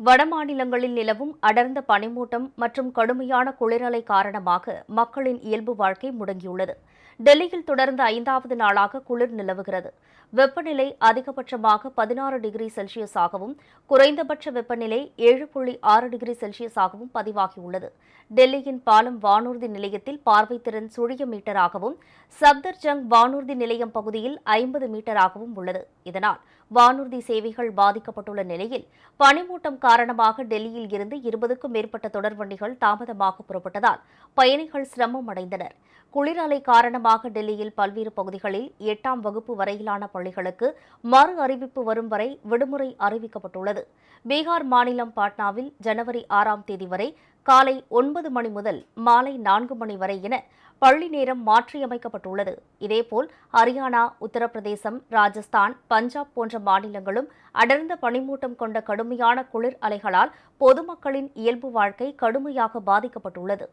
வடமாநிலங்களில் நிலவும் அடர்ந்த பனிமூட்டம் மற்றும் கடுமையான குளிரலை காரணமாக மக்களின் இயல்பு வாழ்க்கை முடங்கியுள்ளது. டெல்லியில் தொடர்ந்து ஐந்தாவது நாளாக குளிர் நிலவுகிறது. வெப்பநிலை அதிகபட்சமாக பதினாறு டிகிரி செல்சியஸாகவும் குறைந்தபட்ச வெப்பநிலை ஏழு புள்ளி ஆறு டிகிரி செல்சியஸாகவும் பதிவாகியுள்ளது. டெல்லியின் பாலம் வானூர்தி நிலையத்தில் பார்வைத்திறன் சுழிய மீட்டராகவும் சப்தர்ஜங் வானூர்தி நிலையம் பகுதியில் ஐம்பது மீட்டராகவும் உள்ளது. இதனால் வானூர்தி சேவைகள் பாதிக்கப்பட்டுள்ள நிலையில் பனிமூட்டம் காரணமாக டெல்லியில் இருந்து இருபதுக்கும் மேற்பட்ட தொடர்வண்டிகள் தாமதமாக புறப்பட்டதால் பயணிகள் சிரமம் அடைந்தனர். குளிர் அலை காரணமாக டெல்லியில் பல்வேறு பகுதிகளில் எட்டாம் வகுப்பு வரையிலான பள்ளிகளுக்கு மறு அறிவிப்பு வரும் வரை விடுமுறை அறிவிக்கப்பட்டுள்ளது. பீகார் மாநிலம் பாட்னாவில் ஜனவரி ஆறாம் தேதி வரை காலை ஒன்பது மணி முதல் மாலை நான்கு மணி வரை என பள்ளி நேரம் மாற்றியமைக்கப்பட்டுள்ளது. இதேபோல் ஹரியானா உத்தரப்பிரதேசம் ராஜஸ்தான் பஞ்சாப் போன்ற மாநிலங்களும் அடர்ந்த பனிமூட்டம் கொண்ட கடுமையான குளிர் அலைகளால் பொதுமக்களின் இயல்பு வாழ்க்கை கடுமையாக பாதிக்கப்பட்டுள்ளது.